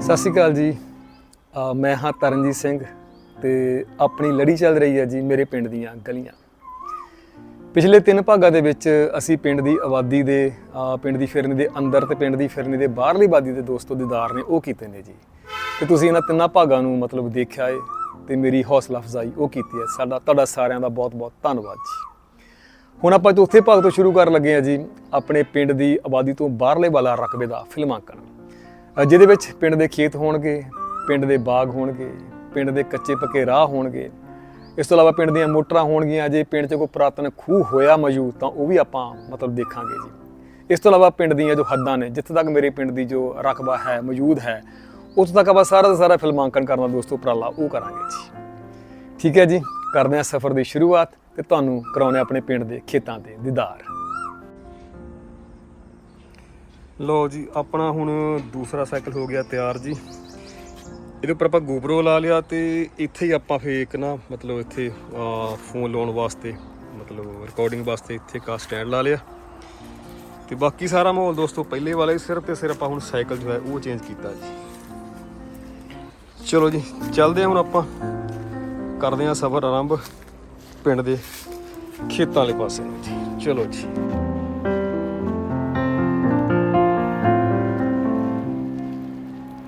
ਸਤਿ ਸ਼੍ਰੀ ਅਕਾਲ ਜੀ। ਅ, ਮੈਂ ਹਾਂ ਤਰਨਜੀਤ ਸਿੰਘ ਤੇ ਆਪਣੀ ਲੜੀ ਚੱਲ ਰਹੀ ਹੈ ਜੀ ਮੇਰੇ ਪਿੰਡ ਦੀਆਂ ਗਲੀਆਂ। ਪਿਛਲੇ ਤਿੰਨ ਭਾਗਾਂ ਦੇ ਵਿੱਚ ਅਸੀਂ ਪਿੰਡ ਦੀ ਆਬਾਦੀ ਦੇ ਅ, ਪਿੰਡ ਦੀ ਫਿਰਨੀ ਦੇ ਅੰਦਰ ਤੇ ਪਿੰਡ ਦੀ ਫਿਰਨੀ ਦੇ ਬਾਹਰਲੀ ਆਬਾਦੀ ਦੇ ਦੋਸਤੋ ਦੀਦਾਰ ਨੇ ਉਹ ਕੀਤੇ ਨੇ ਜੀ। ਤੇ ਤੁਸੀਂ ਇਹਨਾਂ ਤਿੰਨਾਂ ਭਾਗਾਂ ਨੂੰ ਮਤਲਬ ਦੇਖਿਆ ਏ ਤੇ ਮੇਰੀ ਹੌਸਲਾ ਅਫਜ਼ਾਈ ਉਹ ਕੀਤੀ ਹੈ। ਸਾਡਾ ਤੁਹਾਡਾ ਸਾਰਿਆਂ ਦਾ ਬਹੁਤ-ਬਹੁਤ ਧੰਨਵਾਦ ਜੀ। ਹੁਣ ਆਪਾਂ ਚੌਥੇ ਭਾਗ ਤੋਂ ਸ਼ੁਰੂ ਕਰਨ ਲੱਗੇ ਹਾਂ ਜੀ, ਆਪਣੇ ਪਿੰਡ ਦੀ ਆਬਾਦੀ ਤੋਂ ਬਾਹਰਲੇ ਵਾਲਾ ਰਕਬੇ ਦਾ ਫਿਲਮਾਂਕਣ। ਜਿਹਦੇ ਵਿੱਚ ਪਿੰਡ ਦੇ ਖੇਤ ਹੋਣਗੇ, ਪਿੰਡ ਦੇ ਬਾਗ ਹੋਣਗੇ, ਪਿੰਡ ਦੇ ਕੱਚੇ ਪੱਕੇ ਰਾਹ ਹੋਣਗੇ। ਇਸ ਤੋਂ ਇਲਾਵਾ ਪਿੰਡ ਦੀਆਂ ਮੋਟਰਾਂ ਹੋਣਗੀਆਂ, ਜੇ ਪਿੰਡ 'ਚ ਕੋਈ ਪੁਰਾਤਨ ਖੂਹ ਹੋਇਆ ਮੌਜੂਦ ਤਾਂ ਉਹ ਵੀ ਆਪਾਂ ਮਤਲਬ ਦੇਖਾਂਗੇ ਜੀ। ਇਸ ਤੋਂ ਇਲਾਵਾ ਪਿੰਡ ਦੀਆਂ ਜੋ ਹੱਦਾਂ ਨੇ, ਜਿੱਥੇ ਤੱਕ ਮੇਰੇ ਪਿੰਡ ਦੀ ਜੋ ਰਕਬਾ ਹੈ, ਮੌਜੂਦ ਹੈ ਉੱਥੋਂ ਤੱਕ ਆਪਾਂ ਸਾਰਾ ਦਾ ਸਾਰਾ ਫਿਲਮਾਂਕਣ ਕਰਨ ਦਾ ਦੋਸਤੋ, ਉਪਰਾਲਾ ਉਹ ਕਰਾਂਗੇ ਜੀ। ਠੀਕ ਹੈ ਜੀ, ਕਰਦੇ ਹਾਂ ਸਫ਼ਰ ਦੀ ਸ਼ੁਰੂਆਤ ਤੇ ਤੁਹਾਨੂੰ ਕਰਾਉਣੇ ਆਪਣੇ ਪਿੰਡ ਦੇ ਖੇਤਾਂ ਦੇ ਦੀਦਾਰ। ਲੋ ਜੀ, ਆਪਣਾ ਹੁਣ ਦੂਸਰਾ ਸਾਈਕਲ ਹੋ ਗਿਆ ਤਿਆਰ ਜੀ। ਇਹਦੇ ਉੱਪਰ ਆਪਾਂ ਗੋਬਰੋ ਲਾ ਲਿਆ ਤੇ ਇੱਥੇ ਹੀ ਆਪਾਂ ਫੇ ਇੱਕ ਨਾ ਮਤਲਬ ਇੱਥੇ ਫੋਨ ਲਾਉਣ ਵਾਸਤੇ, ਮਤਲਬ ਰਿਕਾਰਡਿੰਗ ਵਾਸਤੇ ਇੱਥੇ ਕਾ ਸਟੈਂਡ ਲਾ ਲਿਆ। ਤੇ ਬਾਕੀ ਸਾਰਾ ਮਾਹੌਲ ਦੋਸਤੋ, ਪਹਿਲੇ ਵਾਲਾ ਹੀ ਸਿਰਫ ਤੇ ਸਿਰਫ ਆਪਾਂ ਹੁਣ ਸਾਈਕਲ ਜੋ ਹੈ ਉਹ ਚੇਂਜ ਕੀਤਾ ਜੀ। ਚਲੋ ਜੀ, ਚੱਲਦੇ ਹਾਂ ਹੁਣ ਆਪਾਂ। ਕਰਦੇ ਹਾਂ ਸਫ਼ਰ ਆਰੰਭ ਪਿੰਡ ਦੇ ਖੇਤਾਂ ਵਾਲੇ ਪਾਸੇ। ਨੂੰ ਜੀ ਚਲੋ ਜੀ।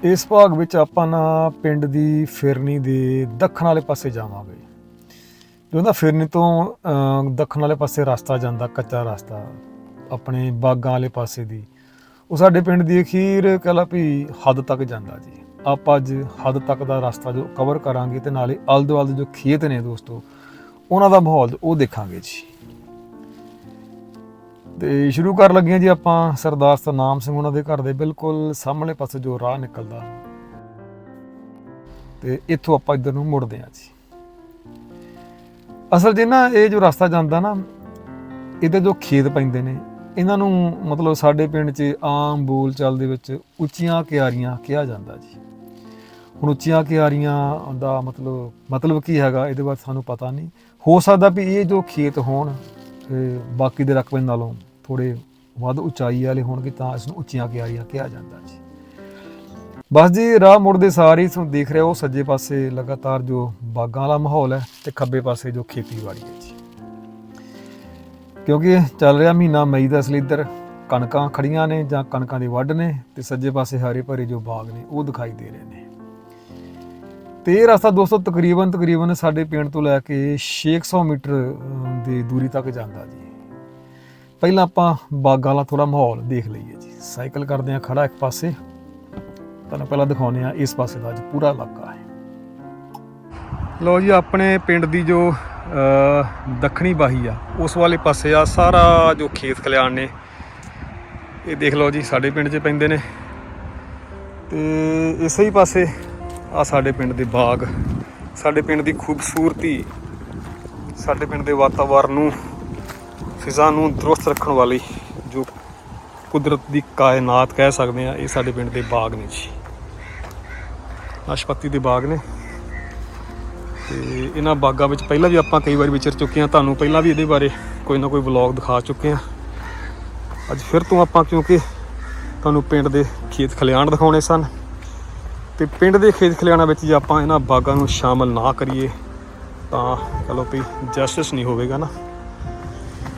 ਇਸ ਭਾਗ ਵਿੱਚ ਆਪਾਂ ਨਾ ਪਿੰਡ ਦੀ ਫਿਰਨੀ ਦੇ ਦੱਖਣ ਵਾਲੇ ਪਾਸੇ ਜਾਵਾਂਗੇ। ਜਿਹਦਾ ਫਿਰਨੀ ਤੋਂ ਦੱਖਣ ਵਾਲੇ ਪਾਸੇ ਰਸਤਾ ਜਾਂਦਾ, ਕੱਚਾ ਰਸਤਾ, ਆਪਣੇ ਬਾਗਾਂ ਵਾਲੇ ਪਾਸੇ ਦੀ, ਉਹ ਸਾਡੇ ਪਿੰਡ ਦੀ ਅਖੀਰ ਕਹਲਾ ਵੀ ਹੱਦ ਤੱਕ ਜਾਂਦਾ ਜੀ। ਆਪਾਂ ਅੱਜ ਹੱਦ ਤੱਕ ਦਾ ਰਸਤਾ ਜੋ ਕਵਰ ਕਰਾਂਗੇ ਤੇ ਨਾਲੇ ਆਲੇ ਦੁਆਲ ਦੇ ਜੋ ਖੇਤ ਨੇ ਦੋਸਤੋ, ਉਹਨਾਂ ਦਾ ਮਾਹੌਲ ਉਹ ਦੇਖਾਂਗੇ ਜੀ। ਤੇ ਸ਼ੁਰੂ ਕਰਨ ਲੱਗੇ ਜੀ ਆਪਾਂ ਸਰਦਾਰ ਸਤਨਾਮ ਸਿੰਘ ਉਹਨਾਂ ਦੇ ਘਰ ਦੇ ਬਿਲਕੁਲ ਸਾਹਮਣੇ ਪਾਸੇ ਜੋ ਰਾਹ ਨਿਕਲਦਾ। ਤੇ ਇੱਥੋਂ ਆਪਾਂ ਇੱਧਰ ਨੂੰ ਮੁੜਦੇ ਹਾਂ ਜੀ। ਅਸਲ ਜੇ ਨਾ ਇਹ ਜੋ ਰਸਤਾ ਜਾਂਦਾ ਨਾ, ਇਹਦੇ ਜੋ ਖੇਤ ਪੈਂਦੇ ਨੇ, ਇਹਨਾਂ ਨੂੰ ਮਤਲਬ ਸਾਡੇ ਪਿੰਡ 'ਚ ਆਮ ਬੋਲ ਚਾਲ ਦੇ ਵਿੱਚ ਉੱਚੀਆਂ ਕਿਆਰੀਆਂ ਕਿਹਾ ਜਾਂਦਾ ਜੀ। ਹੁਣ ਉੱਚੀਆਂ ਕਿਆਰੀਆਂ ਦਾ ਮਤਲਬ ਮਤਲਬ ਕੀ ਹੈਗਾ, ਇਹਦੇ ਬਾਰੇ ਸਾਨੂੰ ਪਤਾ ਨਹੀਂ। ਹੋ ਸਕਦਾ ਵੀ ਇਹ ਜੋ ਖੇਤ ਹੋਣ, ਤੇ ਬਾਕੀ ਦੇ ਰਕਬੇ ਨਾਲੋਂ ਥੋੜੇ ਵੱਧ ਉਚਾਈ ਵਾਲੇ ਹੋਣਗੇ, ਤਾਂ ਇਸ ਨੂੰ ਉੱਚੀਆਂ ਕਿਆਰੀਆਂ ਕਿਹਾ ਜਾਂਦਾ ਜੀ। ਬਸ ਜੀ, ਰਾਹ ਮੁੜਦੇ ਸਾਰੇ ਤੁਹਾਨੂੰ ਦੇਖ ਰਹੇ ਹੋ ਉਹ ਸੱਜੇ ਪਾਸੇ ਲਗਾਤਾਰ ਜੋ ਬਾਗਾਂ ਵਾਲਾ ਮਾਹੌਲ ਹੈ ਤੇ ਖੱਬੇ ਪਾਸੇ ਜੋ ਖੇਤੀਬਾੜੀ ਹੈ ਜੀ। ਕਿਉਂਕਿ ਚੱਲ ਰਿਹਾ ਮਹੀਨਾ ਮਈ ਦਾ ਅਸਲੀ ਇੱਧਰ ਕਣਕਾਂ ਖੜੀਆਂ ਨੇ ਜਾਂ ਕਣਕਾਂ ਦੇ ਵੱਢ ਨੇ ਤੇ ਸੱਜੇ ਪਾਸੇ ਹਰੇ ਭਰੇ ਜੋ ਬਾਗ ਨੇ, ਉਹ ਦਿਖਾਈ ਦੇ ਰਹੇ ਨੇ। ਤੇ ਇਹ ਰਸਤਾ ਦੋਸਤੋ ਤਕਰੀਬਨ ਤਕਰੀਬਨ ਸਾਡੇ ਪਿੰਡ ਤੋਂ ਲੈ ਕੇ 600 ਮੀਟਰ ਦੀ ਦੂਰੀ ਤੱਕ ਜਾਂਦਾ ਜੀ। ਪਹਿਲਾਂ ਆਪਾਂ ਬਾਗਾਂ ਵਾਲਾ ਥੋੜਾ ਮਾਹੌਲ ਦੇਖ ਲਈਏ ਜੀ। ਸਾਈਕਲ ਕਰਦੇ ਆ ਖੜਾ ਇੱਕ ਪਾਸੇ। ਤੁਹਾਨੂੰ ਪਹਿਲਾਂ ਦਿਖਾਉਂਦੇ ਆ ਇਸ ਪਾਸੇ ਦਾ ਅੱਜ ਪੂਰਾ ਇਲਾਕਾ ਹੈ। ਲੋ ਜੀ, ਆਪਣੇ ਪਿੰਡ ਦੀ ਜੋ ਦੱਖਣੀ ਬਾਹੀ ਆ, ਉਸ ਵਾਲੇ ਪਾਸੇ ਆ, ਸਾਰਾ ਜੋ ਖੇਤ ਖਲਿਆਣ ਨੇ, ਇਹ ਦੇਖ ਲਓ ਜੀ, ਸਾਡੇ ਪਿੰਡ 'ਚ ਪੈਂਦੇ ਨੇ। ਤੇ ਇਸੇ ਹੀ ਪਾਸੇ ਆ ਸਾਡੇ ਪਿੰਡ ਦੇ ਬਾਗ। ਸਾਡੇ ਪਿੰਡ ਦੀ ਖੂਬਸੂਰਤੀ, ਸਾਡੇ ਪਿੰਡ ਦੇ ਵਾਤਾਵਰਨ ਨੂੰ, ਫਿਜ਼ਾ ਨੂੰ ਦਰੁਸਤ ਰੱਖਣ ਵਾਲੀ ਜੋ ਕੁਦਰਤ ਦੀ ਕਾਇਨਾਤ ਕਹਿ ਸਕਦੇ ਆ ਇਹ ਸਾਡੇ ਪਿੰਡ ਦੇ ਬਾਗ ਨੇ ਜੀ। ਨਾਸ਼ਪਾਤੀ ਦੇ ਬਾਗ ਨੇ। ਤੇ ਇਹਨਾਂ ਬਾਗਾਂ ਵਿੱਚ ਪਹਿਲਾਂ ਵੀ ਆਪਾਂ ਕਈ ਵਾਰ ਵਿਚਰ ਚੁੱਕੇ ਹਾਂ, ਤੁਹਾਨੂੰ ਪਹਿਲਾਂ ਵੀ ਇਹਦੇ ਬਾਰੇ ਕੋਈ ਨਾ ਕੋਈ ਵਲੌਗ ਦਿਖਾ ਚੁੱਕੇ ਹਾਂ। ਅੱਜ ਫਿਰ ਤੋਂ ਆਪਾਂ ਕਿਉਂਕਿ ਤੁਹਾਨੂੰ ਪਿੰਡ ਦੇ ਖੇਤ ਖਲਿਆਣ ਦਿਖਾਉਣੇ ਸਨ। ਤੇ ਪਿੰਡ ਦੇ ਖੇਤ ਖਲਿਆਣਾ ਵਿੱਚ ਜੇ ਆਪਾਂ ਇਹਨਾਂ ਬਾਗਾਂ ਨੂੰ ਸ਼ਾਮਲ ਨਾ ਕਰੀਏ, ਤਾਂ ਚਲੋ ਵੀ ਜਸਟਿਸ ਨਹੀਂ ਹੋਵੇਗਾ ਨਾ।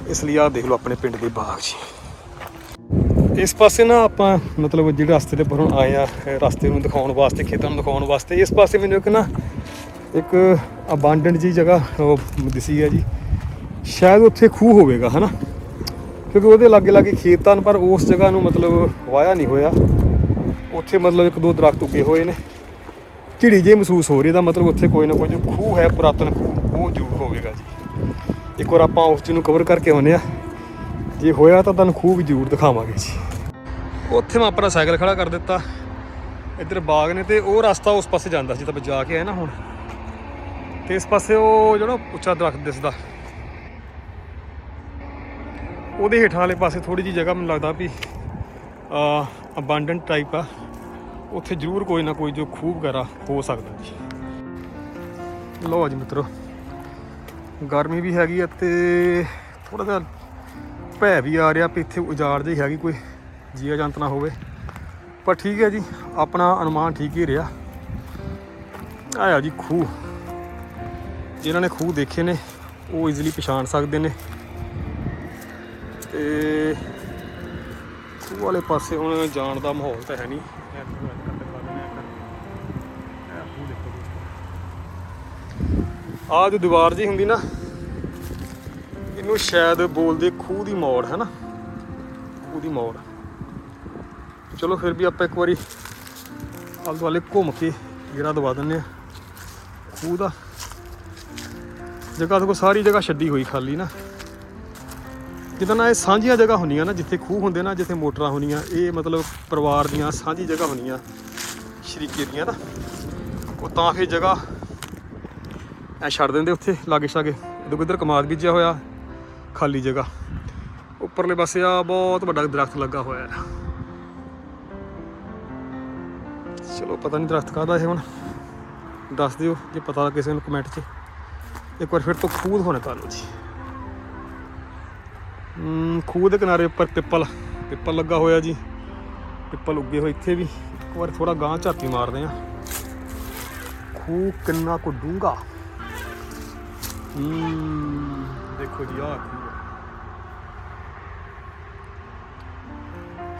ਇਸ ਲਈ ਆਹ ਦੇਖ ਲਓ ਆਪਣੇ ਪਿੰਡ ਦੇ ਬਾਗ ਜੀ। ਇਸ ਪਾਸੇ ਨਾ ਆਪਾਂ ਮਤਲਬ ਜਿਹੜੇ ਰਸਤੇ ਦੇ ਪਰੋਂ ਆਏ ਆ ਰਸਤੇ ਨੂੰ ਦਿਖਾਉਣ ਵਾਸਤੇ, ਖੇਤਾਂ ਨੂੰ ਦਿਖਾਉਣ ਵਾਸਤੇ, ਇਸ ਪਾਸੇ ਮੈਨੂੰ ਇੱਕ ਨਾ, ਇੱਕ ਅਬਾਂਡੈਂਟ ਜੀ ਜਗ੍ਹਾ ਉਹ ਦਿਸੀ ਹੈ ਜੀ। ਸ਼ਾਇਦ ਉੱਥੇ ਖੂਹ ਹੋਵੇਗਾ, ਹਨਾ? ਕਿਉਂਕਿ ਉਹਦੇ ਲਾਗੇ ਲਾਗੇ ਖੇਤ ਹਨ ਪਰ ਉਸ ਜਗ੍ਹਾ ਨੂੰ ਮਤਲਬ ਵਾਇਆ ਨਹੀਂ ਹੋਇਆ। ਉੱਥੇ ਮਤਲਬ ਇੱਕ ਦੋ ਦਰਖਤ ਉੱਗੇ ਹੋਏ ਨੇ। ਝਿੜੀ ਜੇ ਮਹਿਸੂਸ ਹੋ ਰਹੀ ਦਾ ਮਤਲਬ ਉੱਥੇ ਕੋਈ ਨਾ ਕੋਈ ਜੋ ਖੂਹ ਹੈ, ਪੁਰਾਤਨ ਖੂਹ, ਉਹ ਜ਼ਰੂਰ ਹੋਵੇਗਾ ਜੀ। ਇੱਕ ਵਾਰ ਆਪਾਂ ਉਸ ਚੀਜ਼ ਨੂੰ ਕਵਰ ਕਰਕੇ ਆਉਂਦੇ ਆ ਜੇ ਹੋਇਆ ਤਾਂ ਤੁਹਾਨੂੰ ਖੂਹ ਵੀ ਜ਼ਰੂਰ ਦਿਖਾਵਾਂਗੇ ਜੀ। ਉੱਥੇ ਮੈਂ ਆਪਣਾ ਸਾਈਕਲ ਖੜਾ ਕਰ ਦਿੱਤਾ। ਇੱਧਰ ਬਾਗ ਨੇ ਤੇ ਉਹ ਰਸਤਾ ਉਸ ਪਾਸੇ ਜਾਂਦਾ ਸੀ ਤਾਂ ਜਾ ਕੇ ਆਇਆ ਨਾ ਹੁਣ। ਤੇ ਇਸ ਪਾਸੇ ਉਹ ਜਿਹੜਾ ਉੱਚਾ ਦਰਖਤ ਦਿਸਦਾ। ਉਹਦੇ ਹੇਠਾਂ ਵਾਲੇ ਪਾਸੇ ਥੋੜੀ ਜੀ ਜਗ੍ਹਾ ਮੈਨੂੰ ਲੱਗਦਾ ਵੀ ਅਬੰਡੈਂਟ ਟਾਈਪ ਆ। ਉੱਥੇ ਜ਼ਰੂਰ ਕੋਈ ਨਾ ਕੋਈ ਜੋ ਖੂਹ ਵਗੈਰਾ ਹੋ ਸਕਦਾ ਜੀ। ਲਓ ਜੀ ਮਿੱਤਰੋ, ਗਰਮੀ ਵੀ ਹੈਗੀ ਆ ਤੇ ਥੋੜਾ ਜਿਹਾ ਭੈ ਵੀ ਆ ਰਿਹਾ ਵੀ ਇੱਥੇ ਉਜਾੜ ਜਿਹੀ ਹੈਗੀ ਕੋਈ, ਜੀਆ ਜੰਤ ਨਾ ਹੋਵੇ। ਪਰ ਠੀਕ ਹੈ ਜੀ, ਆਪਣਾ ਅਨੁਮਾਨ ਠੀਕ ਹੀ ਰਿਹਾ। ਆਇਆ ਜੀ ਖੂਹ। ਜਿਨ੍ਹਾਂ ਨੇ ਖੂਹ ਦੇਖੇ ਨੇ, ਉਹ ਈਜ਼ੀਲੀ ਪਛਾਣ ਸਕਦੇ ਨੇ। ਤੇ ਖੂਹ ਵਾਲੇ ਪਾਸੇ ਹੁਣ ਜਾਣ ਦਾ ਮਾਹੌਲ ਤਾਂ ਹੈ ਨਹੀਂ। ਆਹ ਜੋ ਦੀਵਾਰ ਜੀ ਹੁੰਦੀ ਨਾ, ਇਹਨੂੰ ਸ਼ਾਇਦ ਬੋਲਦੇ ਖੂਹ ਦੀ ਮੋੜ, ਹੈ ਨਾ? ਖੂਹ ਦੀ ਮੋੜ। ਚਲੋ ਫਿਰ ਵੀ ਆਪਾਂ ਇੱਕ ਵਾਰੀ ਆਲੇ ਦੁਆਲੇ ਘੁੰਮ ਕੇ ਜਿਹੜਾ ਦਵਾ ਦਿੰਨੇ ਆ ਖੂਹ ਦਾ। ਜਗ੍ਹਾ ਤੋਂ ਸਾਰੀ ਜਗ੍ਹਾ ਛੱਡੀ ਹੋਈ ਖਾਲੀ ਨਾ। ਜਿੱਦਾਂ ਨਾ ਇਹ ਸਾਂਝੀਆਂ ਜਗ੍ਹਾ ਹੁੰਦੀਆਂ ਨਾ, ਜਿੱਥੇ ਖੂਹ ਹੁੰਦੇ ਨਾ, ਜਿੱਥੇ ਮੋਟਰਾਂ ਹੁੰਦੀਆਂ, ਇਹ ਮਤਲਬ ਪਰਿਵਾਰ ਦੀਆਂ ਸਾਂਝੀ ਜਗ੍ਹਾ ਹੁੰਦੀਆਂ ਸ਼ਰੀਕੇ ਦੀਆਂ ਨਾ। ਉਹ ਤਾਂ ਫਿਰ ਜਗ੍ਹਾ ਐ ਛੱਡ ਦਿੰਦੇ ਉੱਥੇ, ਲਾਗੇ ਛਾਗੇ। ਇਧਰ ਕਿਧਰ ਕਮਾਦ ਬੀਜਿਆ ਹੋਇਆ, ਖਾਲੀ ਜਗ੍ਹਾ। ਉੱਪਰਲੇ ਪਾਸੇ ਆ ਬਹੁਤ ਵੱਡਾ ਦਰਖਤ ਲੱਗਾ ਹੋਇਆ ਹੈ। ਚਲੋ ਪਤਾ ਨਹੀਂ ਦਰਖਤ ਕਾਹਦਾ ਇਹ ਹੁਣ। ਦੱਸ ਦਿਓ ਜੇ ਪਤਾ ਕਿਸੇ ਨੂੰ ਕਮੈਂਟ 'ਚ। ਇੱਕ ਵਾਰ ਫਿਰ ਤੋਂ ਖੂਹ ਹੋਣਾ ਤੁਹਾਨੂੰ ਜੀ। ਖੂਹ ਦੇ ਕਿਨਾਰੇ ਉੱਪਰ ਪਿੱਪਲ ਪਿੱਪਲ ਲੱਗਾ ਹੋਇਆ ਜੀ। ਪਿੱਪਲ ਉੱਗੇ ਹੋਏ ਇੱਥੇ ਵੀ। ਇੱਕ ਵਾਰ ਥੋੜਾ ਗਾਂ ਝਾਤੀ ਮਾਰਦੇ ਆ ਖੂਹ ਕਿੰਨਾ ਕੁ ਡੂੰਘਾ। ਹਮ, ਦੇਖੋ ਜੀ, ਆਹ ਖੂਹ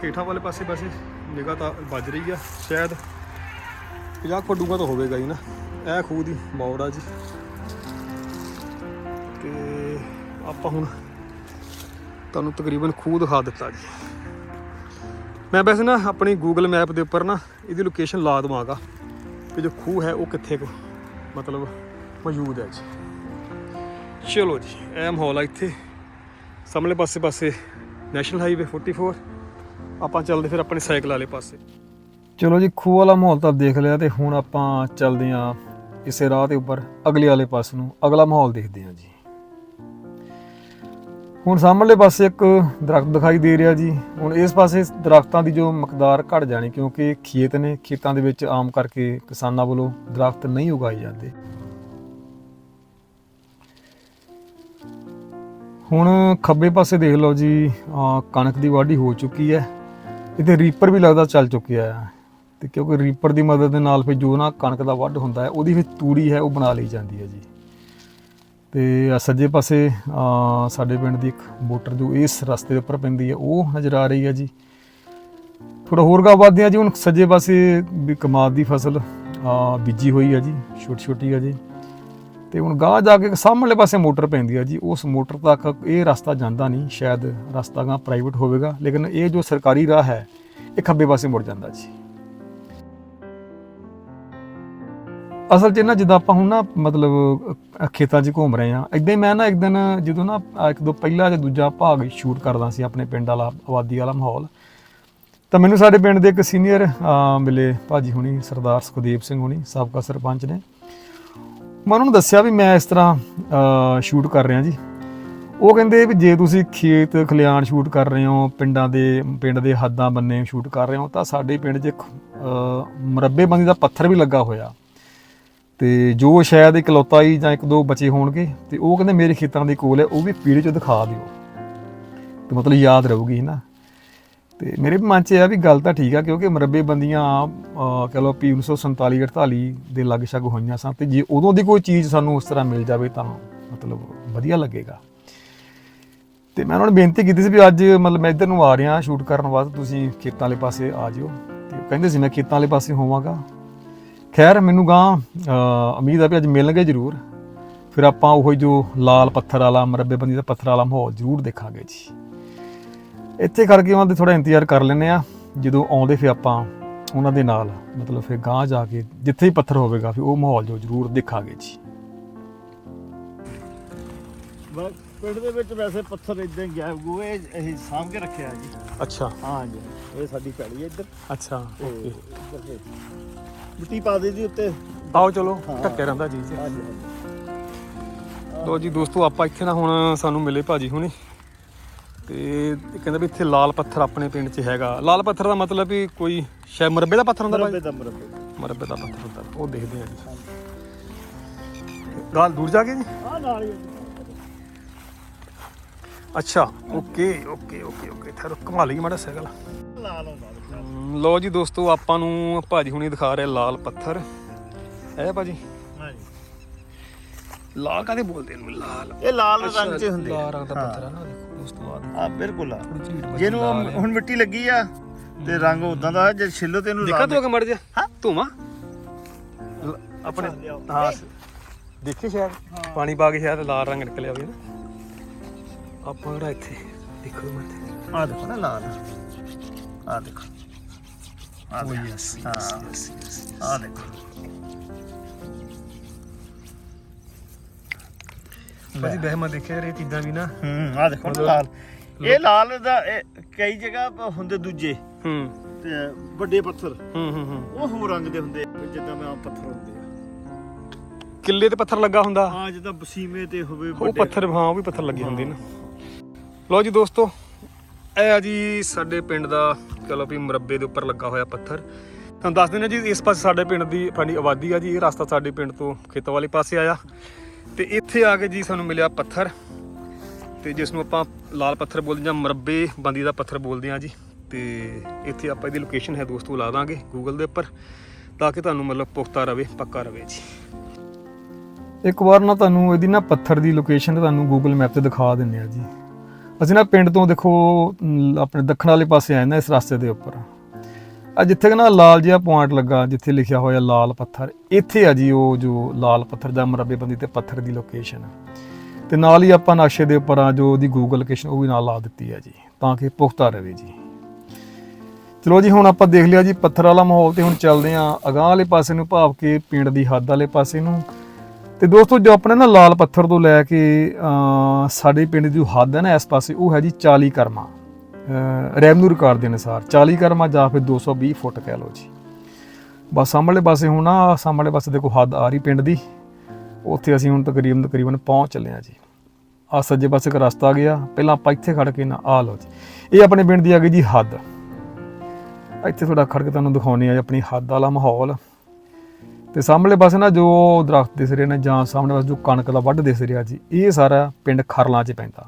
ਹੇਠਾਂ ਵਾਲੇ ਪਾਸੇ ਵੈਸੇ ਨਿਗਾਹ ਤਾਂ ਵੱਜ ਰਹੀ ਆ, ਸ਼ਾਇਦ 50 ਫੁੱਟ ਡੂੰਘਾ ਤਾਂ ਹੋਵੇਗਾ ਹੀ ਨਾ। ਇਹ ਖੂਹ ਦੀ ਮੌੜ ਆ ਜੀ। ਤੇ ਆਪਾਂ ਹੁਣ ਤੁਹਾਨੂੰ ਤਕਰੀਬਨ ਖੂਹ ਦਿਖਾ ਦਿੱਤਾ ਜੀ। ਮੈਂ ਵੈਸੇ ਨਾ ਆਪਣੀ ਗੂਗਲ ਮੈਪ ਦੇ ਉੱਪਰ ਨਾ ਇਹਦੀ ਲੋਕੇਸ਼ਨ ਲਾ ਦਵਾਂਗਾ ਕਿ ਜੋ ਖੂਹ ਹੈ ਉਹ ਕਿੱਥੇ ਕੁ ਮਤਲਬ ਮੌਜੂਦ ਹੈ ਜੀ। ਚਲੋ ਜੀ, ਇਹ ਮਾਹੌਲ ਆ ਇੱਥੇ। ਸਾਹਮਣੇ ਪਾਸੇ ਪਾਸੇ ਨੈਸ਼ਨਲ ਹਾਈਵੇ 44 ਆਪਾਂ ਚੱਲਦੇ ਫਿਰ ਆਪਣੇ ਸਾਈਕਲ ਵਾਲੇ ਪਾਸੇ। ਚਲੋ ਜੀ, ਖੂਹ ਵਾਲਾ ਮਾਹੌਲ ਤਾਂ ਦੇਖ ਲਿਆ ਤੇ ਹੁਣ ਆਪਾਂ ਚੱਲਦੇ ਆਂ ਇਸੇ ਰਾਹ ਦੇ ਉੱਪਰ ਅਗਲੇ ਵਾਲੇ ਪਾਸੇ ਨੂੰ। ਅਗਲਾ ਮਾਹੌਲ ਦੇਖਦੇ ਆਂ ਜੀ। ਹੁਣ ਸਾਹਮਣੇ ਪਾਸੇ ਇੱਕ ਦਰਖਤ ਦਿਖਾਈ ਦੇ ਰਿਹਾ ਜੀ। ਹੁਣ ਇਸ ਪਾਸੇ ਦਰਖਤਾਂ ਦੀ ਜੋ ਮਕਦਾਰ ਘਟ ਜਾਣੀ ਕਿਉਂਕਿ ਖੇਤ ਨੇ ਖੇਤਾਂ ਦੇ ਵਿੱਚ ਆਮ ਕਰਕੇ ਕਿਸਾਨਾਂ ਵੱਲੋਂ ਦਰਖਤ ਨਹੀਂ ਉਗਾਏ ਜਾਂਦੇ। ਹੁਣ ਖੱਬੇ ਪਾਸੇ ਦੇਖ ਲਓ ਜੀ ਕਣਕ ਦੀ ਵਾਢੀ ਹੋ ਚੁੱਕੀ ਹੈ। ਇੱਥੇ ਰੀਪਰ ਵੀ ਲੱਗਦਾ ਚੱਲ ਚੁੱਕਿਆ ਹੈ। ਤੇ ਕਿਉਂਕਿ ਰੀਪਰ ਦੀ ਮਦਦ ਦੇ ਨਾਲ ਫਿਰ ਜੋ ਨਾ ਕਣਕ ਦਾ ਵੱਢ ਹੁੰਦਾ ਹੈ, ਉਹਦੀ ਫਿਰ ਤੂੜੀ ਹੈ, ਉਹ ਬਣਾ ਲਈ ਜਾਂਦੀ ਹੈ ਜੀ। ਤੇ ਸੱਜੇ ਪਾਸੇ ਸਾਡੇ ਪਿੰਡ ਦੀ ਇੱਕ ਮੋਟਰ ਜੋ ਇਸ ਰਸਤੇ ਦੇ ਉੱਪਰ ਪੈਂਦੀ ਹੈ ਉਹ ਨਜ਼ਰ ਆ ਰਹੀ ਹੈ ਜੀ। ਥੋੜਾ ਹੋਰ ਗਾ ਵੱਧਦੇ ਆ ਜੀ, ਹੁਣ ਸੱਜੇ ਪਾਸੇ ਵੀ ਕਮਾਦ ਦੀ ਫਸਲ ਬੀਜੀ ਹੋਈ ਹੈ ਜੀ ਛੋਟੀ ਛੋਟੀ ਹੈ ਜੀ। ਤੇ ਹੁਣ ਗਾਂ ਜਾ ਕੇ ਸਾਹਮਣੇ ਪਾਸੇ ਮੋਟਰ ਪੈਂਦੀ ਹੈ ਜੀ, ਉਸ ਮੋਟਰ ਤੱਕ ਇਹ ਰਸਤਾ ਜਾਂਦਾ ਨਹੀਂ, ਸ਼ਾਇਦ ਰਸਤਾ ਗਾ ਪ੍ਰਾਈਵੇਟ ਹੋਵੇਗਾ, ਲੇਕਿਨ ਇਹ ਜੋ ਸਰਕਾਰੀ ਰਾਹ ਹੈ, ਇਹ ਖੱਬੇ ਪਾਸੇ ਮੁੜ ਜਾਂਦਾ ਜੀ। ਅਸਲ 'ਚ ਨਾ ਜਿੱਦਾਂ ਆਪਾਂ ਹੁਣ ਨਾ ਮਤਲਬ ਅ, ਖੇਤਾਂ 'ਚ ਘੁੰਮ ਰਹੇ ਆ ਇਦਾਂ ਹੀ ਮੈਂ ਨਾ ਇੱਕ ਦਿਨ ਜਦੋਂ ਨਾ ਅ, ਇੱਕ ਦੋ ਪਹਿਲਾ ਜਾਂ ਦੂਜਾ ਭਾਗ ਸ਼ੂਟ ਕਰਦਾ ਸੀ ਆਪਣੇ ਪਿੰਡ ਵਾਲਾ ਆਬਾਦੀ ਵਾਲਾ ਮਾਹੌਲ ਤਾਂ ਮੈਨੂੰ ਸਾਡੇ ਪਿੰਡ ਦੇ ਇੱਕ ਸੀਨੀਅਰ ਮਿਲੇ ਭਾਜੀ ਹੁਣੀ ਸਰਦਾਰ ਸੁਖਦੇਵ ਸਿੰਘ ਹੁਣੀ ਸਾਬਕਾ ਸਰਪੰਚ ਨੇ। ਮੈਂ ਉਹਨਾਂ ਨੂੰ ਦੱਸਿਆ ਵੀ ਮੈਂ ਇਸ ਤਰ੍ਹਾਂ ਸ਼ੂਟ ਕਰ ਰਿਹਾ ਜੀ। ਉਹ ਕਹਿੰਦੇ ਵੀ ਜੇ ਤੁਸੀਂ ਖੇਤ ਖਲਿਆਣ ਸ਼ੂਟ ਕਰ ਰਹੇ ਹੋ ਪਿੰਡਾਂ ਦੇ ਪਿੰਡ ਦੇ ਹੱਦਾਂ ਬੰਨੇ ਸ਼ੂਟ ਕਰ ਰਹੇ ਹੋ ਤਾਂ ਸਾਡੇ ਪਿੰਡ 'ਚ ਇੱਕ ਅ, ਮੁਰੱਬੇਬੰਦੀ ਦਾ ਪੱਥਰ ਵੀ ਲੱਗਾ ਹੋਇਆ। ਤੇ ਜੋ ਸ਼ਾਇਦ ਇਕਲੌਤਾ ਹੀ ਜਾਂ ਇੱਕ ਦੋ ਬਚੇ ਹੋਣਗੇ ਤੇ ਉਹ ਕਹਿੰਦੇ ਮੇਰੇ ਖੇਤਾਂ ਦੇ ਕੋਲ ਹੈ ਉਹ ਵੀ ਪੀੜੀ 'ਚ ਦਿਖਾ ਦਿਓ। ਤੇ ਮਤਲਬ ਯਾਦ ਰਹੂਗੀ ਨਾ ਤੇ ਮੇਰੇ ਮਨ 'ਚ ਇਹ ਆ ਵੀ ਗੱਲ ਤਾਂ ਠੀਕ ਆ ਕਿਉਂਕਿ ਮੁਰੱਬੇ ਬੰਦੀਆਂ ਅਹ, ਕਹ ਲਓ ਵੀ 1947 48 ਦੇ ਲੱਗ ਛੱਗ ਹੋਈਆਂ ਸਨ ਤੇ ਜੇ ਉਦੋਂ ਦੀ ਕੋਈ ਚੀਜ਼ ਸਾਨੂੰ ਉਸ ਤਰ੍ਹਾਂ ਮਿਲ ਜਾਵੇ ਤਾਂ ਮਤਲਬ ਵਧੀਆ ਲੱਗੇਗਾ। ਤੇ ਮੈਂ ਉਹਨਾਂ ਨੂੰ ਬੇਨਤੀ ਕੀਤੀ ਸੀ ਵੀ ਅੱਜ ਮਤਲਬ ਮੈਂ ਇੱਧਰ ਨੂੰ ਆ ਰਿਹਾ ਸ਼ੂਟ ਕਰਨ ਵਾਸਤੇ ਤੁਸੀਂ ਖੇਤਾਂ ਵਾਲੇ ਪਾਸੇ ਆ ਜਿਓ। ਤੇ ਕਹਿੰਦੇ ਸੀ ਮੈਂ ਖੇਤਾਂ ਵਾਲੇ ਪਾਸੇ ਹੋਵਾਂਗਾ। ਖੈਰ ਮੈਨੂੰ ਗਾਂ ਉਮੀਦ ਆ ਵੀ ਅੱਜ ਮਿਲਣਗੇ ਜ਼ਰੂਰ। ਫਿਰ ਆਪਾਂ ਉਹ ਜੋ ਲਾਲ ਪੱਥਰ ਵਾਲਾ ਮੁਰੱਬੇਬੰਦੀ ਦਾ ਪੱਥਰ ਵਾਲਾ ਮਾਹੌਲ ਜ਼ਰੂਰ ਦੇਖਾਂਗੇ ਜੀ। ਇੱਥੇ ਕਰਕੇ ਉਹਨਾਂ ਦੇ ਥੋੜਾ ਇੰਤਜ਼ਾਰ ਕਰ ਲੈਨੇ ਆ ਜਦੋਂ ਆਉਂਦੇ ਫਿਰ ਆਪਾਂ ਉਹਨਾਂ ਦੇ ਨਾਲ ਮਤਲਬ ਫਿਰ ਗਾਂ ਜਾ ਕੇ ਜਿੱਥੇ ਹੀ ਪੱਥਰ ਹੋਵੇਗਾ ਫਿਰ ਉਹ ਮਾਹੌਲ ਜੋ ਜ਼ਰੂਰ ਦੇਖਾਂਗੇ ਜੀ। ਪਿੰਡ ਦੇ ਵਿੱਚ ਵੈਸੇ ਪੱਥਰ ਇਦਾਂ ਹੀ ਗੈਬ ਗੋਏ ਅਸੀਂ ਸਾਂਭ ਕੇ ਰੱਖਿਆ ਜੀ। ਅੱਛਾ। ਹਾਂ ਜੀ ਇਹ ਸਾਡੀ ਪੈਲੀ ਹੈ ਇੱਧਰ। ਅੱਛਾ ਓਕੇ। ਮਿੱਟੀ ਪਾ ਦੇ ਦੀ ਉੱਤੇ। ਆਓ ਚਲੋ ਹਾਂ। ਰਹਿੰਦਾ ਜੀ ਜੀ ਹਾਂ ਜੀ ਹਾਂਜੀ। ਲੋ ਜੀ ਦੋਸਤੋ ਆਪਾਂ ਇੱਥੇ ਨਾ ਹੁਣ ਸਾਨੂੰ ਮਿਲੇ ਭਾਜੀ ਹੁਣੀ। ਤੇ ਇਹ ਕਹਿੰਦਾ ਵੀ ਇੱਥੇ ਲਾਲ ਪੱਥਰ ਆਪਣੇ ਪਿੰਡ 'ਚ ਹੈਗਾ। ਲਾਲ ਪੱਥਰ ਦਾ ਮਤਲਬ ਵੀ ਕੋਈ ਸ਼ਾਇਦ ਮਰਬੇ ਦਾ ਪੱਥਰ ਹੁੰਦਾ ਮੁਰੱਬੇ ਭਾਜੀ ਦਾ ਮੁਰੱਬੇ ਮਰਬੇ ਦਾ ਪੱਥਰ ਹੁੰਦਾ। ਉਹ ਦੇਖਦੇ ਆ ਜੀ। ਗਾਲ ਦੂਰ ਜਾ ਕੇ ਜੀ? ਆ ਨਾਲ ਹੀ ਅੱਛਾ ਓਕੇ ਓਕੇ ਓਕੇ ਓਕੇ ਥਰ ਘੁਮਾ ਲਈ ਮਾੜਾ ਸਾਈਕਲ। ਲਾਲ ਹੁੰਦਾ ਜੀ ਦੋਸਤੋ ਆਪਾਂ ਨੂੰ ਭਾਜੀ ਹੁਣੀ ਦਿਖਾ ਰਹੇ ਲਾਲ ਪੱਥਰ। ਹੈ ਭਾਜੀ? ਹਾਂਜੀ। ਲਾਲ ਕਾਦੇ ਬੋਲਦੇ ਇਹਨੂੰ? ਲਾਲ। ਇਹ ਲਾਲ ਰੰਗ 'ਚ ਹੁੰਦੇ ਲਾਲ ਰੰਗ ਦਾ। ਪੱਥਰ ਹੈ ਨਾ ਦੇਖੋ ਦੋਸਤੋ ਆ ਦੇਖੋ। ਆ ਬਿਲਕੁਲ ਆ। ਜਿਹਨੂੰ। ਹੁਣ ਮਿੱਟੀ ਲੱਗੀ ਆ ਤੇ ਰੰਗ ਉਦਾਂ ਦਾ ਜੇ ਛਿੱਲੋ ਤੇ ਇਹਨੂੰ ਦੇਖਾ ਲਾਲ ਤੂੰ ਕਿ ਮੜ ਜਾ ਹਾਂ। ਧੂਮਾ। ਲ- ਆਪਣੇ ਅੱਛਾ, ਲਿਆਓ। ਹਾਂ ਦੇਖੀ ਸ਼ਾਇਦ। ਪਾਣੀ ਪਾ ਕੇ ਸ਼ਾਇਦ ਲਾਲ ਰੰਗ ਨਿਕਲਿਆ ਹੋਵੇ ਨਾ। ਆਪਾਂ ਜਿਹੜਾ ਇੱਥੇ ਦੇਖੋ ਮਤ ਆ ਦੇਖੋ ਨਾ ਲਾਲ। ਆ ਦੇਖੋ। ਆ ਯੈਸ। ਯੈਸ ਆ ਦੇਖੋ। ਭਾਜੀ ਵੈਸੇ ਮੈਂ ਦੇਖਿਆ ਇਹ ਚੀਜ਼ਾਂ ਵੀ ਨਾ। ਹੂੰ ਆ ਦੇਖੋ ਨਾ ਲਾਲ। ਇਹ ਲਾਲ ਦਾ ਇਹ ਕਈ ਜਗ੍ਹਾ ਹੁੰਦੇ ਦੂਜੇ। ਹੂੰ। ਤੇ ਵੱਡੇ ਪੱਥਰ। ਹੂੰ ਹੂੰ ਹੂੰ। ਉਹ ਹੋਰ ਰੰਗ ਦੇ ਹੁੰਦੇ ਜਿੱਦਾਂ ਮੈਂ ਆਮ ਪੱਥਰ ਹੁੰਦੇ ਆ। ਕਿੱਲੇ ਤੇ ਪੱਥਰ ਲੱਗਾ ਹੁੰਦਾ। ਹਾਂ ਜਿੱਦਾਂ ਬਸੀਮੇ ਤੇ ਹੋਵੇ ਉਹ ਪੱਥਰ ਹਾਂ ਉਹ ਵੀ ਪੱਥਰ ਲੱਗੇ ਹੁੰਦੇ ਨੇ। ਲਓ ਜੀ ਦੋਸਤੋ, ਇਹ ਆ ਜੀ ਸਾਡੇ ਪਿੰਡ ਦਾ ਚਲੋ ਵੀ ਮੁਰੱਬੇ ਦੇ ਉੱਪਰ ਲੱਗਾ ਹੋਇਆ ਪੱਥਰ। ਤੁਹਾਨੂੰ ਦੱਸ ਦਿੰਦੇ ਹਾਂ ਜੀ, ਇਸ ਪਾਸੇ ਸਾਡੇ ਪਿੰਡ ਦੀ ਆਪਣੀ ਆਬਾਦੀ ਆ ਜੀ, ਇਹ ਰਸਤਾ ਸਾਡੇ ਪਿੰਡ ਤੋਂ ਖੇਤਾਂ ਵਾਲੇ ਪਾਸੇ ਆਇਆ। ਤੇ ਇੱਥੇ ਆ ਕੇ ਜੀ ਸਾਨੂੰ ਮਿਲਿਆ ਪੱਥਰ, ਤੇ ਜਿਸ ਨੂੰ ਆਪਾਂ ਲਾਲ ਪੱਥਰ ਬੋਲਦੇ ਜਾਂ ਮੁਰੱਬੇ ਬੰਦੀ ਦਾ ਪੱਥਰ ਬੋਲਦੇ ਆ ਜੀ। ਤੇ ਇੱਥੇ ਆਪਾਂ ਇਹਦੀ ਲੋਕੇਸ਼ਨ ਹੈ ਦੋਸਤੋ ਲਾ ਦਾਂਗੇ ਗੂਗਲ ਦੇ ਉੱਪਰ, ਤਾਂ ਕਿ ਤੁਹਾਨੂੰ ਮਤਲਬ ਪੁਖਤਾ ਰਵੇ, ਪੱਕਾ ਰਵੇ ਜੀ। ਇੱਕ ਵਾਰ ਨਾ ਤੁਹਾਨੂੰ ਇਹਦੀ ਨਾ ਪੱਥਰ ਦੀ ਲੋਕੇਸ਼ਨ ਤੁਹਾਨੂੰ ਗੂਗਲ ਮੈਪ ਤੇ ਦਿਖਾ ਦਿੰਨੇ ਆ ਜੀ। ਅਸੀਂ ਨਾ ਪਿੰਡ ਤੋਂ ਦੇਖੋ ਅਮ, ਆਪਣੇ ਦੱਖਣ ਵਾਲੇ ਪਾਸੇ ਆਏ ਨਾ ਇਸ ਰਸਤੇ ਦੇ ਉੱਪਰ। ਆ ਜਿੱਥੇ ਕਿ ਨਾ ਲਾਲ ਜਿਹਾ ਪੁਆਇੰਟ ਲੱਗਾ ਜਿੱਥੇ ਲਿਖਿਆ ਹੋਇਆ ਲਾਲ ਪੱਥਰ। ਇੱਥੇ ਆ ਜੀ ਉਹ ਜੋ ਲਾਲ ਪੱਥਰ ਜਾਂ ਮਰਬੇਬੰਦੀ ਤੇ ਪੱਥਰ ਦੀ ਲੋਕੇਸ਼ਨ ਤੇ ਨਾਲ ਹੀ ਆਪਾਂ ਨਕਸ਼ੇ ਦੇ ਉੱਪਰ ਆ ਜੋ ਉਹਦੀ ਗੂਗਲ ਲੋਕੇਸ਼ਨ ਉਹ ਵੀ ਨਾਲ ਲਾ ਦਿੱਤੀ ਹੈ ਜੀ ਤਾਂ ਕਿ ਪੁਖਤਾ ਰਹੇ ਜੀ। ਚਲੋ ਜੀ ਹੁਣ ਆਪਾਂ ਦੇਖ ਲਿਆ ਜੀ ਪੱਥਰ ਵਾਲਾ ਮਾਹੌਲ ਤੇ ਹੁਣ ਚੱਲਦੇ ਆਂ। ਅਗਾਂਹ ਵਾਲੇ ਪਾਸੇ ਨੂੰ ਭਾਵ ਕਿ ਪਿੰਡ ਦੀ ਹੱਦ ਵਾਲੇ ਪਾਸੇ ਨੂੰ। ਤੇ ਦੋਸਤੋ, ਜੋ ਆਪਣੇ ਨਾ ਲਾਲ ਪੱਥਰ ਤੋਂ ਲੈ ਕੇ ਸਾਡੇ ਪਿੰਡ ਦੀ ਜੋ ਹੱਦ ਹੈ ਨਾ, ਇਸ ਪਾਸੇ ਉਹ ਹੈ ਜੀ 40 ਕਰਮਾ। ਰੈਵਨਿਊ ਰਿਕਾਰਡ ਦੇ ਅਨੁਸਾਰ 40 ਕਰਮਾ ਜਾਂ ਫਿਰ 220 ਫੁੱਟ ਕਹਿ ਲਓ ਜੀ। ਬਸ ਸਾਹਮਣੇ ਪਾਸੇ ਹੁਣ ਨਾ, ਸਾਹਮਣੇ ਪਾਸੇ ਦੇਖੋ ਹੱਦ ਆ ਰਹੀ ਪਿੰਡ ਦੀ। ਉੱਥੇ ਅਸੀਂ ਹੁਣ ਤਕਰੀਬਨ ਤਕਰੀਬਨ ਪਹੁੰਚ ਚੱਲੇ ਆ ਜੀ। ਆ ਸੱਜੇ ਪਾਸੇ ਇੱਕ ਰਸਤਾ ਗਿਆ, ਪਹਿਲਾਂ ਆਪਾਂ ਇੱਥੇ ਖੜ ਕੇ ਨਾ ਆ ਲਓ ਜੀ। ਇਹ ਆਪਣੇ ਪਿੰਡ ਦੀ ਆ ਗਈ ਜੀ ਹੱਦ। ਇੱਥੇ ਥੋੜਾ ਖੜ ਕੇ ਤੁਹਾਨੂੰ ਦਿਖਾਉਣੀ ਆ ਆਪਣੀ ਹੱਦ ਵਾਲਾ ਮਾਹੌਲ। ਤੇ ਸਾਹਮਣੇ ਪਾਸੇ ਨਾ ਜੋ ਦਰਖਤ ਦਿਸ ਰਹੇ ਨੇ ਜਾਂ ਸਾਹਮਣੇ ਪਾਸੇ ਜੋ ਕਣਕ ਦਾ ਵੱਢ ਦਿਸ ਰਿਹਾ ਜੀ, ਇਹ ਸਾਰਾ ਪਿੰਡ ਖਰਲਾਂ 'ਚ ਪੈਂਦਾ।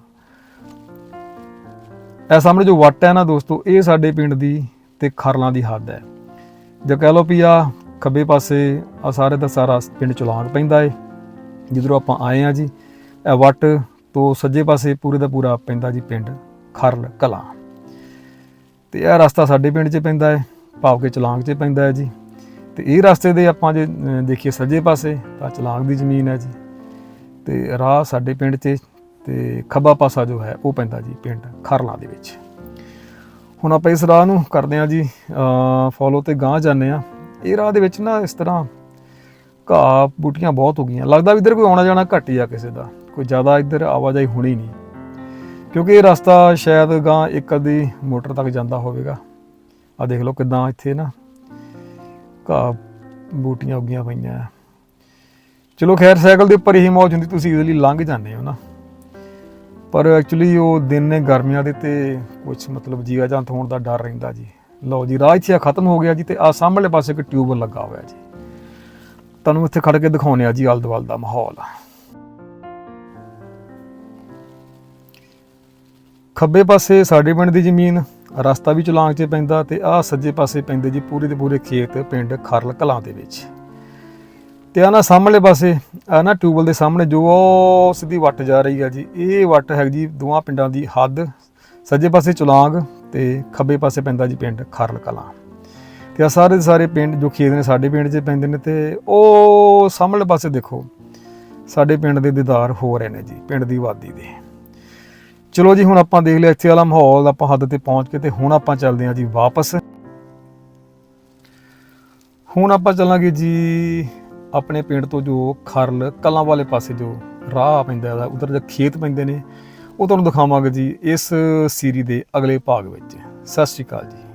ਇਹ ਸਾਹਮਣੇ ਜੋ ਵੱਟ ਹੈ ਨਾ ਦੋਸਤੋ, ਇਹ ਸਾਡੇ ਪਿੰਡ ਦੀ ਤੇ ਖਰਲਾਂ ਦੀ ਹੱਦ ਹੈ। ਜੇ ਕਹਿ ਲਓ ਵੀ ਆ ਖੱਬੇ ਪਾਸੇ ਆ ਸਾਰੇ ਦਾ ਸਾਰਾ ਪਿੰਡ ਚਲਾਂਗ ਪੈਂਦਾ ਏ, ਜਿੱਧਰੋਂ ਆਪਾਂ ਆਏ ਆ ਜੀ, ਇਹ ਵੱਟ ਤੋਂ ਸੱਜੇ ਪਾਸੇ ਪੂਰੇ ਦਾ ਪੂਰਾ ਪੈਂਦਾ ਜੀ ਪਿੰਡ ਖਰਲ ਕਲਾਂ। ਤੇ ਇਹ ਰਸਤਾ ਸਾਡੇ ਪਿੰਡ 'ਚ ਪੈਂਦਾ ਹੈ ਭਾਵ ਕੇ ਚਲਾਂਗ 'ਚ ਪੈਂਦਾ ਹੈ ਜੀ। ਤੇ ਇਹ ਰਸਤੇ ਦੇ ਆਪਾਂ ਜੇ ਦੇਖੀਏ ਸੱਜੇ ਪਾਸੇ, ਤਾਂ ਚਲਾਂਗ ਦੀ ਜ਼ਮੀਨ ਹੈ ਜੀ। ਤੇ ਰਾਹ ਸਾਡੇ ਪਿੰਡ 'ਚ ਤੇ ਖੱਬਾ ਪਾਸਾ ਜੋ ਹੈ, ਉਹ ਪੈਂਦਾ ਜੀ ਪਿੰਡ ਖਰਲਾ ਦੇ ਵਿੱਚ। ਹੁਣ ਆਪਾਂ ਇਸ ਰਾਹ ਨੂੰ ਕਰਦੇ ਹਾਂ ਜੀ ਫੋਲੋ ਤੇ ਗਾਂਹ ਜਾਂਦੇ ਆ ਇਹ ਰਾਹ ਦੇ ਵਿੱਚ ਨਾ ਇਸ ਤਰ੍ਹਾਂ ਘਾਹ ਬੂਟੀਆਂ ਬਹੁਤ ਹੋ ਗਈਆਂ। ਲੱਗਦਾ ਵੀ ਇੱਧਰ ਕੋਈ ਆਉਣਾ ਜਾਣਾ ਘੱਟ ਹੀ ਆ ਕਿਸੇ ਦਾ। ਕੋਈ ਜ਼ਿਆਦਾ ਇੱਧਰ ਆਵਾਜਾਈ ਹੋਣੀ ਨਹੀਂ। ਕਿਉਂਕਿ ਇਹ ਰਸਤਾ ਸ਼ਾਇਦ ਗਾਂ ਇੱਕ ਅੱਧੀ ਮੋਟਰ ਤੱਕ ਜਾਂਦਾ ਹੋਵੇਗਾ। ਆ ਦੇਖ ਲਓ ਕਿਦਾਂ ਇੱਥੇ ਨਾ ਘਾਹ ਬੂਟੀਆਂ ਉੱਗੀਆਂ ਪਈਆਂ ਚਲੋ ਖੈਰ, ਸਾਈਕਲ ਦੇ ਉੱਪਰ ਹੀ ਮੌਜ ਹੁੰਦੀ, ਤੁਸੀਂ ਇਜ਼ੀਲੀ ਲੰਘ ਜਾਂਦੇ ਹੋ ਨਾ। ਪਰ ਐਕਚੁਅਲੀ ਉਹ ਦਿਨ ਨੇ ਗਰਮੀਆਂ ਦੇ ਤੇ ਕੁਝ ਮਤਲਬ ਜੀਆ ਜਾਂਤ ਹੋਣ ਦਾ ਡਰ ਰਹਿੰਦਾ ਜੀ। ਲਓ ਜੀ, ਰਾਹ ਇੱਥੇ ਖਤਮ ਹੋ ਗਿਆ ਜੀ ਤੇ ਆ ਸਾਹਮਣੇ ਪਾਸੇ ਇੱਕ ਟਿਊਬ ਲੱਗਾ ਹੋਇਆ ਜੀ। ਤੁਹਾਨੂੰ ਇੱਥੇ ਖੜ ਕੇ ਦਿਖਾਉਣੇ ਆ ਜੀ ਆਲ ਦੁਆਲੇ ਦਾ ਮਾਹੌਲ। ਖੱਬੇ ਪਾਸੇ ਸਾਡੇ ਪਿੰਡ ਦੀ ਜ਼ਮੀਨ ਰਸਤਾ ਵੀ ਚਲਾਂਗ 'ਚ ਪੈਂਦਾ ਤੇ ਆਹ ਸੱਜੇ ਪਾਸੇ ਪੈਂਦੇ ਜੀ ਪੂਰੇ ਦੇ ਪੂਰੇ ਖੇਤ ਪਿੰਡ ਖਰਲ ਕਲਾਂ ਦੇ ਵਿੱਚ। ਤੇ ਆ ਨਾ ਸਾਹਮਣੇ ਪਾਸੇ, ਆ ਨਾ ਟਿਊਬਲ ਦੇ ਸਾਹਮਣੇ ਜੋ ਉਹ ਸਿੱਧੀ ਵੱਟ ਜਾ ਰਹੀ ਆ ਜੀ, ਇਹ ਵੱਟ ਹੈ ਜੀ ਦੋਵਾਂ ਪਿੰਡਾਂ ਦੀ ਹੱਦ, ਸੱਜੇ ਪਾਸੇ ਚੁਲਾਂਗ ਤੇ ਖੱਬੇ ਪਾਸੇ ਪੈਂਦਾ ਜੀ ਪਿੰਡ ਖਰਲ ਕਲਾਂ। ਤੇ ਆ ਸਾਰੇ ਦੇ ਸਾਰੇ ਪਿੰਡ ਜੋ ਖੇਤ ਨੇ ਸਾਡੇ ਪਿੰਡ 'ਚ ਪੈਂਦੇ ਨੇ ਤੇ ਉਹ ਸਾਹਮਣੇ ਪਾਸੇ ਦੇਖੋ, ਸਾਡੇ ਪਿੰਡ ਦੇ ਦੀਦਾਰ ਹੋ ਰਹੇ ਨੇ ਜੀ, ਪਿੰਡ ਦੀ ਆਬਾਦੀ ਦੇ। ਚਲੋ ਜੀ, ਹੁਣ ਆਪਾਂ ਦੇਖ ਲਿਆ ਇੱਥੇ ਵਾਲਾ ਮਾਹੌਲ, ਆਪਾਂ ਹੱਦ ਤੇ ਪਹੁੰਚ ਕੇ ਤੇ ਹੁਣ ਆਪਾਂ ਚੱਲਦੇ ਹਾਂ ਜੀ ਵਾਪਸ। ਹੁਣ ਆਪਾਂ ਚੱਲਾਂਗੇ ਜੀ ਆਪਣੇ ਪਿੰਡ ਤੋਂ ਜੋ ਖਰਲ ਕਲਾਂ ਵਾਲੇ ਪਾਸੇ ਜੋ ਰਾਹ ਪੈਂਦਾ ਹੈ, ਉਧਰ ਦੇ ਖੇਤ ਪੈਂਦੇ ਨੇ, ਉਹ ਤੁਹਾਨੂੰ ਦਿਖਾਵਾਂਗੇ ਜੀ ਇਸ ਸੀਰੀ ਦੇ ਅਗਲੇ ਭਾਗ ਵਿੱਚ। ਸਤਿ ਸ਼੍ਰੀ ਅਕਾਲ ਜੀ।